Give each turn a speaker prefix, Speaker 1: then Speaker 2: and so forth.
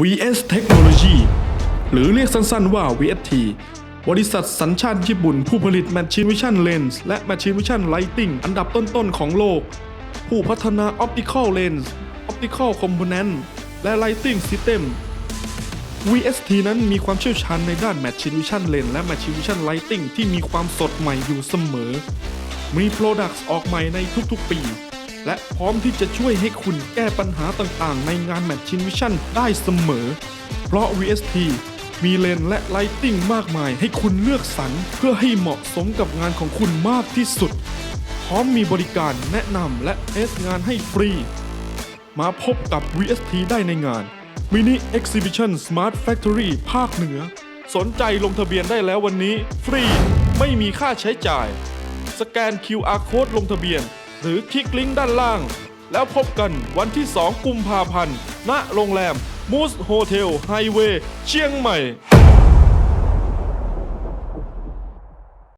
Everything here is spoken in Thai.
Speaker 1: VS Technology หรือเรียกสั้นๆว่า VST บริษัทสัญชาติญี่ปุ่น ผู้ผลิต Machine Vision Lens และ Machine Vision Lighting อันดับต้นๆของโลก ผู้พัฒนา Optical Lens Optical Component และ Lighting System VST นั้นมีความเชี่ยวชาญในด้าน Machine Vision Lens และ Machine Vision Lighting ที่มีความสดใหม่อยู่เสมอ มี Products ออกใหม่ในทุกๆ ปี และพร้อมที่จะช่วยให้คุณแก้ปัญหาต่างๆ ในงาน Machine Vision ได้เสมอ เพราะ VST มีเลนและ Lighting มากมายให้คุณเลือกสรรเพื่อให้เหมาะสมกับงานของคุณมากที่สุด พร้อมมีบริการแนะนำและเทสงานให้ฟรี มาพบกับ VST ได้ในงาน Mini Exhibition Smart Factory ภาคเหนือ สนใจลงทะเบียนได้แล้ววันนี้ ฟรี ไม่มีค่าใช้จ่าย สแกน QR Code ลงทะเบียน หรือคลิกลิงก์ด้านล่าง แล้วพบกันวันที่ 2 กุมภาพันธ์ณโรงแรม Moose Hotel Highway เชียงใหม่